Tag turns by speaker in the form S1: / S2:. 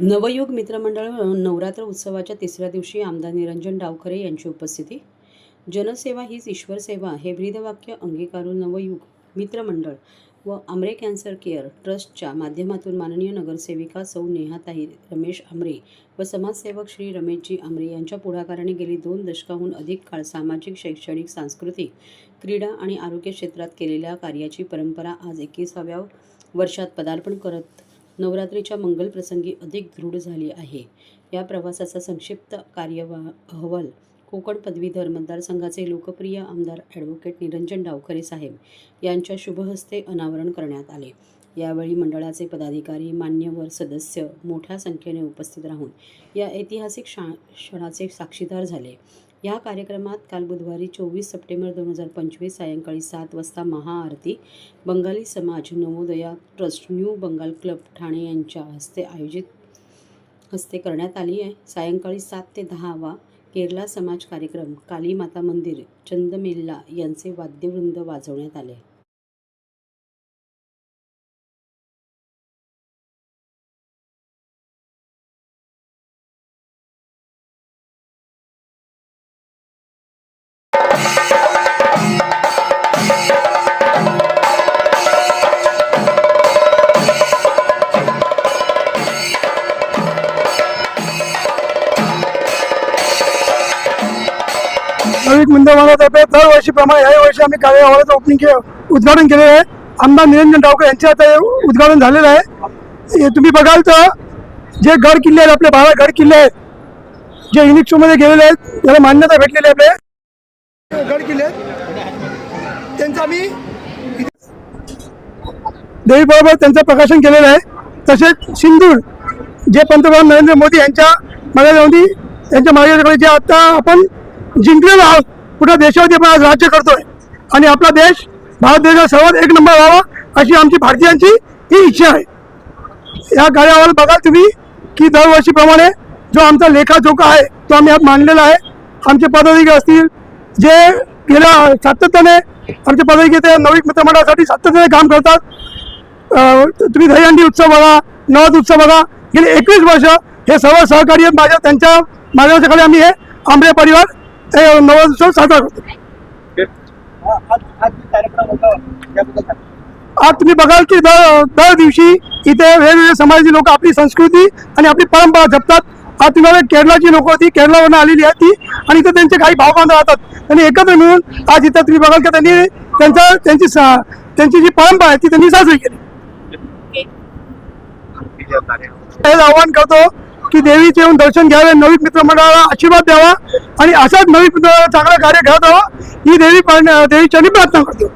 S1: नवयुग मित्रमंडळ नवरात्र उत्सवाच्या तिसऱ्या दिवशी आमदार निरंजन डावखरे यांची उपस्थिती. जनसेवा हीच ईश्वर सेवा हे ब्रीदवाक्य अंगीकारून नवयुग मित्रमंडळ व आमरे कॅन्सर केअर ट्रस्टच्या माध्यमातून माननीय नगरसेविका सौ नेहाताई रमेश आमरे व समाजसेवक श्री रमेशजी आमरे यांच्या पुढाकाराने गेली दोन दशकाहून अधिक काळ सामाजिक शैक्षणिक सांस्कृतिक क्रीडा आणि आरोग्य क्षेत्रात केलेल्या कार्याची परंपरा आज एकविसाव्या वर्षात पदार्पण करत नवरात्रीच्या मंगल प्रसंगी अधिक दृढ झाली आहे. या प्रवासाचा संक्षिप्त कार्यवा अहवाल कोकण पदवीधर मतदारसंघाचे लोकप्रिय आमदार ॲडव्होकेट निरंजन डावखरे साहेब यांच्या शुभहस्ते अनावरण करण्यात आले. यावेळी मंडळाचे पदाधिकारी मान्यवर सदस्य मोठ्या संख्येने उपस्थित राहून या ऐतिहासिक शा क्षणाचे साक्षीदार झाले. या कार्यक्रमात काल बुधवारी चोवीस सप्टेंबर दोन हजार पंचवीस सायंकाळी सात वाजता महाआरती बंगाली समाज Navodaya trust new Bengal club Thane यांच्या हस्ते आयोजित हस्ते करण्यात आली आहे. सायंकाळी सात ते दहा वा केरला समाज कार्यक्रम काली माता मंदिर चंदमेल्ला यांचे वाद्यवृंद वाजवण्यात आले.
S2: नवीन मंदिरातर्फे दरवर्षीप्रमाणे याही वर्षी आम्ही कार्यालयाचं ओपनिंग के उद्घाटन केलेलं आहे. आमदार निरंजन डावकर यांच्या आता हे उद्घाटन झालेलं आहे. तुम्ही बघाल तर जे गड किल्ले आहेत आपले बारा गड किल्ले आहेत जे युनिक्सोमध्ये गेलेले आहेत त्याला मान्यता भेटलेली आहे आपले गड किल्ले आहेत. त्यांचं आम्ही देवीबरोबर त्यांचं प्रकाशन केलेलं आहे. तसेच सिंदूर जे पंतप्रधान नरेंद्र मोदी यांच्या मार्गदर्शनामध्ये त्यांच्या मार्गदर्शनाखाली जे आता आपण जिंकलेलो आहोत कुठं देशावरती आपण आज राज्य करतोय. आणि आपला देश भारत देशात सर्वात एक नंबर व्हावा अशी आमची भारतीयांची ही इच्छा आहे. या कार्यावर बघा तुम्ही की दरवर्षीप्रमाणे जो आमचा लेखाजोखा आहे तो आम्ही आज मांडलेला आहे. आमचे पदाधिकारी असतील जे गेल्या सातत्याने आमचे पदाधिकारी ते नवीन मित्रमंडळासाठी सातत्याने काम करतात. तुम्ही दहीहंडी उत्सव बघा नवद उत्सव बघा. गेले एकवीस वर्ष हे सर्व सहकारी माझ्या त्यांच्या मार्गदर्शनाखाली आम्ही हे आंबे परिवार ते नवद उत्सव साजरा करतो आज तुम्ही बघाल की दर दर दिवशी इथे वेगवेगळे समाजाची लोक आपली संस्कृती आणि आपली परंपरा जपतात. आज तुम्हाला केरळाची लोक होती केरळावरून आलेली आहे ती. आणि इथे त्यांचे काही भावबांध राहतात. त्यांनी एकत्र मिळून आज इथं तुम्ही बघाल की त्यांनी त्यांचा त्यांची त्यांची जी परंपरा आहे ती त्यांनी साजरी केली. हे आवाहन करतो की देवीचे येऊन दर्शन घ्यावे नवीन मित्रमंडळाला आशीर्वाद द्यावा. आणि असाच नवीन मित्रमंडळ चांगलं कार्य करत आहोत ही देवी देवीच्या चरणी प्रार्थना करतो.